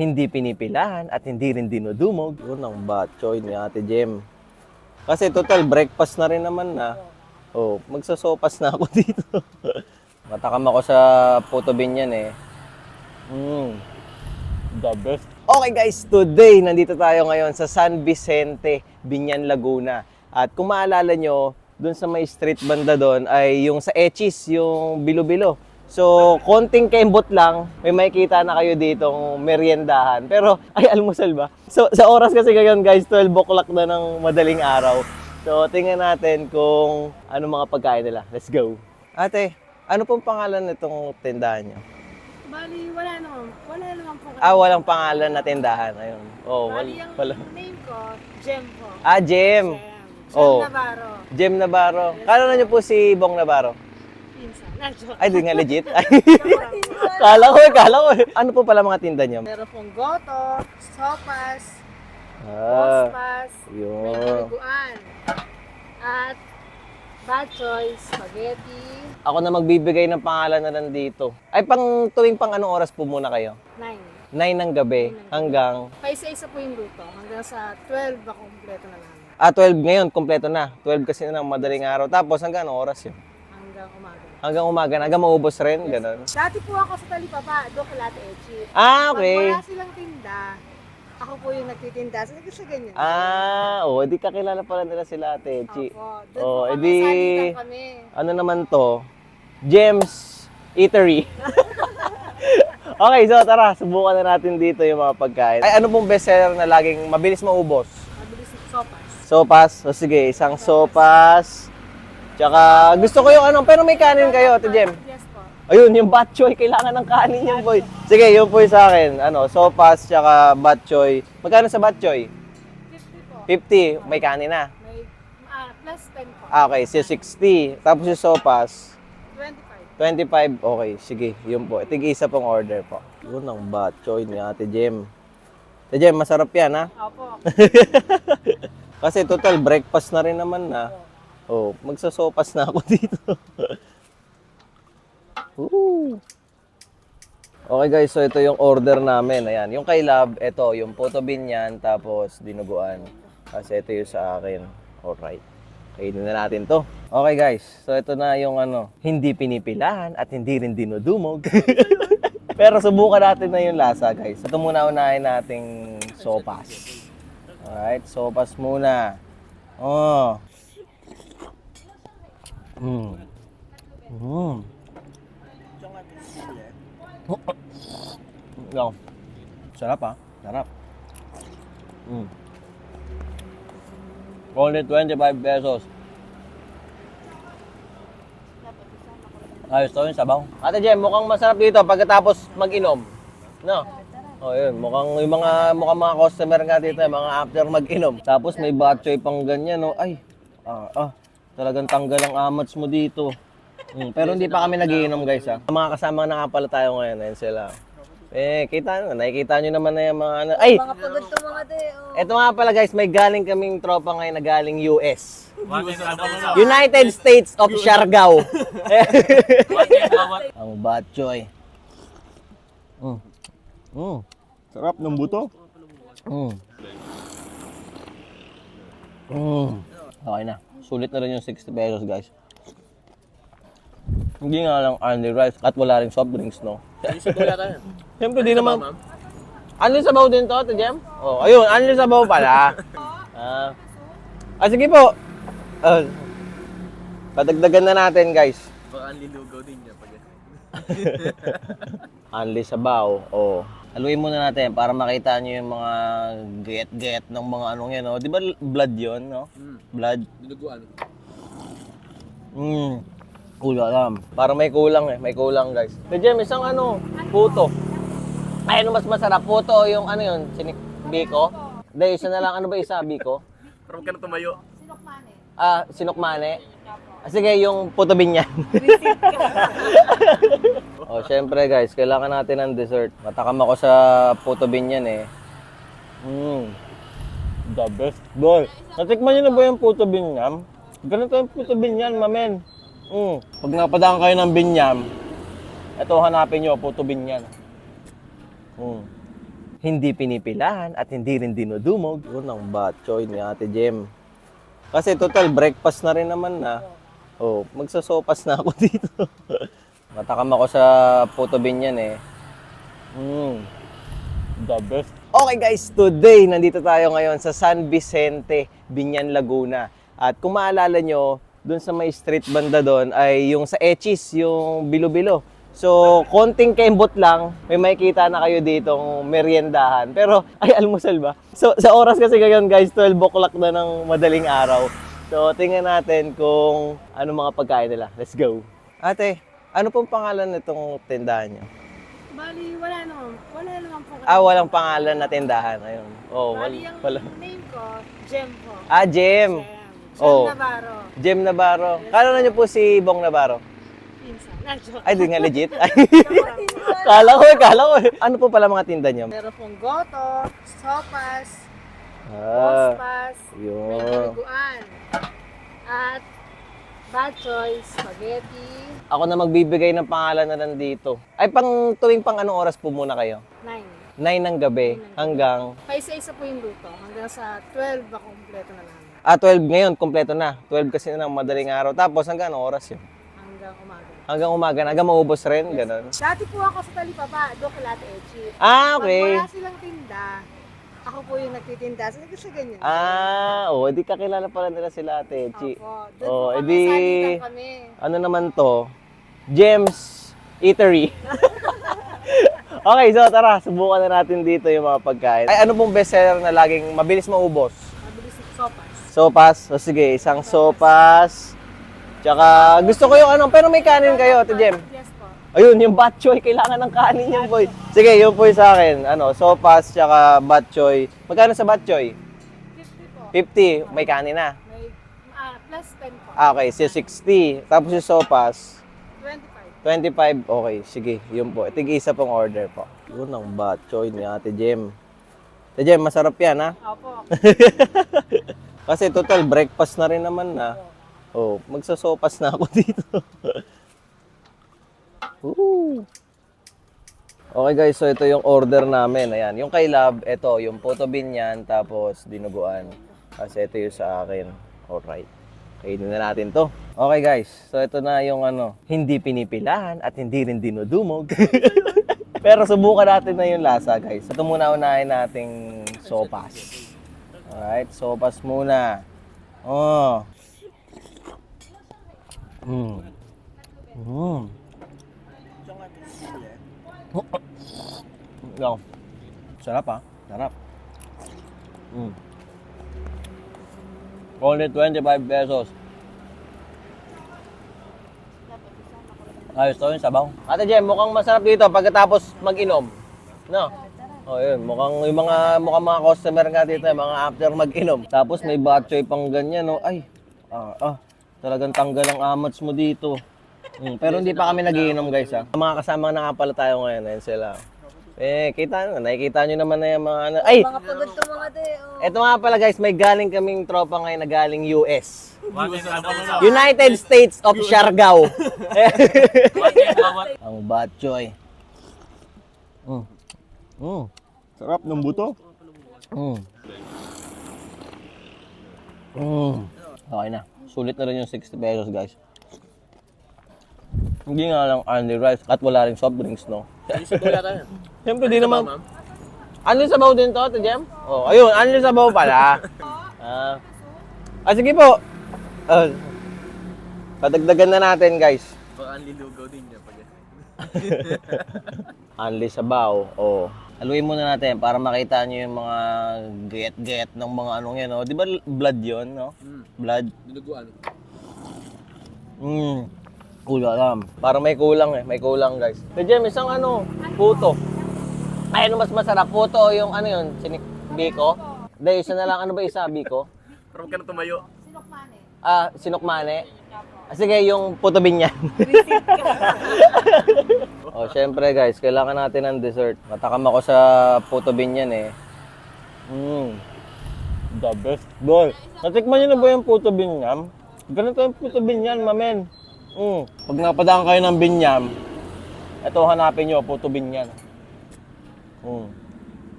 hindi pinipilahan at hindi rin dinudumog. Yun ang batchoy ni Ate Jem. Kasi total, breakfast na rin naman na. Oh, magsasopas na ako dito. Matakam ako sa photo binyan eh. Mm. The best. Okay guys, today nandito tayo ngayon sa San Vicente, Binyan, Laguna. At kung maalala nyo, dun sa may street banda doon ay yung sa Echis, yung bilo-bilo. So, konting kembot lang, may makikita na kayo ditong meriendahan. Pero, ay, almusal ba? So, sa oras kasi ngayon guys, 12 o'clock na ng madaling araw. So, tingnan natin kung ano mga pagkain nila. Let's go. Ate, ano pong pangalan nitong tindahan niyo? Bali, wala naman. Wala naman po. Ah, walang pangalan na tindahan. Ayun. Oh, Bali, yung wala. name ko, Jem po. Ah, Jem. Jem. Jem Oh. Navarro. Jem Navarro. Kala niyo po si Bong Navarro? Ay, di nga legit. Ay, kala ko, kala ko. Ano po pala mga tinda niyo? Meron pong goto, sopas, Ah, ospas, may yun. dinuguan, at batchoy, spaghetti, Ako na magbibigay ng pangalan na nandito. Ay, pang tuwing pang anong oras po muna kayo? nine. 9 ng gabi hanggang... Paisa-isa po yung luto. Hanggang sa 12 ba kompleto na namin. Ah, 12 ngayon, kompleto na. 12 kasi na ng madaling araw. Tapos hanggang anong oras yun? Hanggang umaga. Hanggang umaga na, hanggang maubos rin, ganun. Dati po ako sa Talipapa, doon kay Late Echi. Ah, Pag okay. wala silang tinda, ako po yung nagtitinda. So, kasi ganyan. Ah, oh, di kakilala pala nila sila Ate Chi. Opo. Doon Oh, po edi- salitan kami. Ano naman to? James Eatery. okay, so tara, subukan na natin dito yung mga pagkain. Ay, ano pong bestseller na laging mabilis maubos? Mabilis sopas. Sopas. O sige, isang sopas. Tsaka, gusto ko yung ano, pero may kanin kayo, Ate Jem. Yes po. Ayun, yung bat choy, kailangan ng kanin yung boy. Sige, yun po yung sa akin. Ano, sopas, tsaka bat choy. Magkano sa bat choy? 50 po. 50, may kanin na. May ah, plus 10 po. Ah, okay, si 60. Tapos yung sopas, 25, 25. okay, sige, yun po. Tig isa pong order po. Yun ang bat choy ni Ate Jem. Ate Jem, masarap yan ha? Opo. Kasi total, breakfast na rin naman na. Oh, magsasopas na ako dito. Woo! Okay guys, so ito yung order namin. Ayan, yung kay Love, ito, yung photo bin yan, tapos dinuguan. Kasi ito yung sa akin. Alright. Kainin na natin to. Okay guys, so ito na yung ano, hindi pinipilahan at hindi rin dinudumog. Pero subukan natin na yung lasa guys. Ito muna unahin nating sopas. Alright, sopas muna. Oh. Mm. Mm. Yo. Sarap ah. Sarap. Mm. Only 25 pesos. Ayos to yung sabaw. Ate Jem, mukhang masarap dito pagkatapos mag-inom. No? Oh, yun. Mukhang yung mga mukhang mga customer nga dito, yung mga after mag-inom. Tapos may batchoy pang ganyan, no? Ay. Ah, ah. Talagang tanggal ang amats mo dito. Mm, pero hindi pa kami nagiinom, guys, ha. Ang mga kasama na nga pala tayo ngayon, ayun sila. Eh, kita nyo, nakikita nyo naman na yung mga ano. Ay! Mga pagod to mga de. Oh. Ito nga pala guys, may galing kaming tropa ngayon na galing US. United States of Siargao. Ang batchoy. Mm. Mm. Sarap ng buto. Mm. Mm. Okay na. Sulit na rin yung 60 pesos guys. Hindi nga lang only rice at wala rin soft drinks, no? Siyempre, di naman. Ano sabaw din to, Ate Jem? Oh, ayun, ano sabaw pala? Ah. ah, sige po. Ah, padagdagan na natin, guys. Baka ang lilugaw din niya pag Anli sabaw. Oh. Haluin muna natin para makita nyo yung mga get-get ng mga anong yan, no? Di ba blood yon no? Blood. Dinuguan. Mm. Kulang. Para may kulang eh. May kulang, guys. Ate Jem, isang ano, puto. Ay, ano mas masarap? Puto o yung ano yun? Sinik Biko? Hindi, isa na lang. Ano ba isa? Biko? Huwag ka na tumayo. Ah, sinukmane. Sige, yung puto binyan. oh, syempre guys, kailangan natin ng dessert. Matakam ako sa puto binyan eh. Mm. The best boy. Natikman niyo na ba yung puto binyam? Ganito yung puto binyan, mamen. Mm. Pag napadaan kayo ng binyam, ito hanapin nyo, puto binyan. Mm. hindi pinipilahan at hindi rin dinudumog. Yun ang batchoy ni Ate Jem. Kasi total, breakfast na rin naman na. Oh, magsasopas na ako dito. Matakam ako sa photo bin yan eh. Mm. The best. Okay guys, today nandito tayo ngayon sa San Vicente, Binyan, Laguna. At kung maalala nyo, dun sa may street banda doon ay yung sa Echis, yung bilo-bilo. So, konting kembot lang, may makikita na kayo ditong meriendahan. Pero, ay, almusal ba? So, sa oras kasi ngayon guys, 12 o'clock na ng madaling araw. So, tingnan natin kung ano mga pagkain nila. Let's go. Ate, ano pong pangalan nitong tindahan nyo? Bali, wala naman. Wala naman po. Ah, walang pangalan na tindahan. Ayun. Oh, wal, Bali, ang wala. name ko, Jem po. Ah, Jem. Jem. Jem Oh. Navarro. Jem Navarro. Kala na niyo po si Bong Navarro? Pinsan. Ay, di nga legit. Ay, kala ko, kala ko. Ano po pala mga tinda niyo? Meron pong goto, sopas, Ah, pospas, may yun. kaliguan. At bad choice, spaghetti, Ako na magbibigay ng pangalan na nandito. Ay, pang tuwing pang anong oras po muna kayo? 9. 9 ng gabi hanggang... Paisa-isa po yung luto. Hanggang sa 12 ba kompleto na namin. Ah, 12 ngayon, kompleto na. 12 kasi na ng madaling araw. Tapos hanggang anong oras yun? Hanggang umaga. Hanggang umaga na. Hanggang maubos rin, ganun. Dati po ako sa Talipapa, doon kay Late Echi. Ah, Pag okay. wala silang tinda, ako po yung nagtitinda. Kasi kasi ganyan. Ah, oh, edi kakilala pala nila sila Ate Echi. Opo. Doon Oh, po edi kami. ano naman to? James Eatery. okay, so tara, subukan na natin dito yung mga pagkain. Ay, ano pong bestseller na laging mabilis maubos? Mabilis sopas. Sopas. O sige, isang sopas. Tsaka gusto ko yung ano, pero may kanin kayo, Ate Jem. Yes. Ayun, yung bat choy, kailangan ng kanin yung boy. Sige, yun po yung sa akin. Ano, sopas, tsaka bat choy. Magkano sa bat choy? 50 po. 50, may kanin na. May, ah, plus 10 po. Ah, okay, si 60. Tapos yung sopas, 25. 25, okay, sige, yun po. Tig-isa pong order po. Yun ang bat choy ni Ate Jem. Ate Jem, masarap yan ha? Opo. Kasi total, breakfast na rin naman na. Oh, magsasopas na ako dito. Woo! Okay guys, so ito yung order namin. Ayan, yung kay Lab, ito, yung photo bin yan, tapos dinuguan. Kasi ito yung sa akin. Alright. Kainin na natin to. Okay guys, so ito na yung ano, hindi pinipilahan at hindi rin dinudumog. Pero subukan natin na yung lasa guys. Ito muna unahin nating sopas. Alright, sopas muna. Oh. Mm. Mm. Yo. Sarap ah. Sarap. Mm. Only 25 pesos. Ayos to yung sabaw. Ate Jem, mukhang masarap dito pagkatapos mag-inom. No? Oh, yun. Mukhang yung mga mukhang mga customer nga dito, yung mga after mag-inom. Tapos may batchoy pang ganyan, no? Ay. Ah, ah. Talagang tanggal ang amats mo dito. Mm, pero hindi pa kami nagiinom, guys, ha. Mga kasama na nga pala tayo ngayon, ayun sila. Eh, kita nyo, nakikita nyo naman na yung mga ano. Ay! Mga pagod to mga de. Oh. Ito nga pala guys, may galing kaming tropa ngayon na galing US. United States of Siargao. Ang batchoy. Mm. Mm. Sarap ng buto. Mm. Mm. Okay na. Sulit na rin yung 60 pesos guys. Hindi nga lang only rice at wala rin soft drinks, no? Siyempre, di naman. Ano sa baw din to, Ate Jem? Oh, ayun, ano sa baw pala? Ah. ah, sige po. Ah, padagdagan na natin, guys. Baka ang lilugaw din niya pag Anli sabaw. Oh. Haluin muna natin para makita nyo yung mga get-get ng mga anong yan. Oh. Di ba blood yon no? Hmm. Blood. Dinuguan. Mm. Kulang. Parang may kulang eh. May kulang, guys. Ate Jem, isang ano, puto. Ay, ano mas masarap? Puto o yung ano yun? Sinik Biko? Hindi, isa na lang. Ano ba isa? Biko? Pero huwag ka na tumayo. Sinokmane. Ah, sinukmane? Ah, sige, yung puto binyan. oh, syempre guys, kailangan natin ng dessert. Matakam ako sa puto binyan eh. Mm. The best boy. Natikman niyo na ba yung puto binyam? Ganito yung puto binyan, mamen. Mm. Pag napadaan kayo ng binyam, ito hanapin niyo, puto binyan. Mm.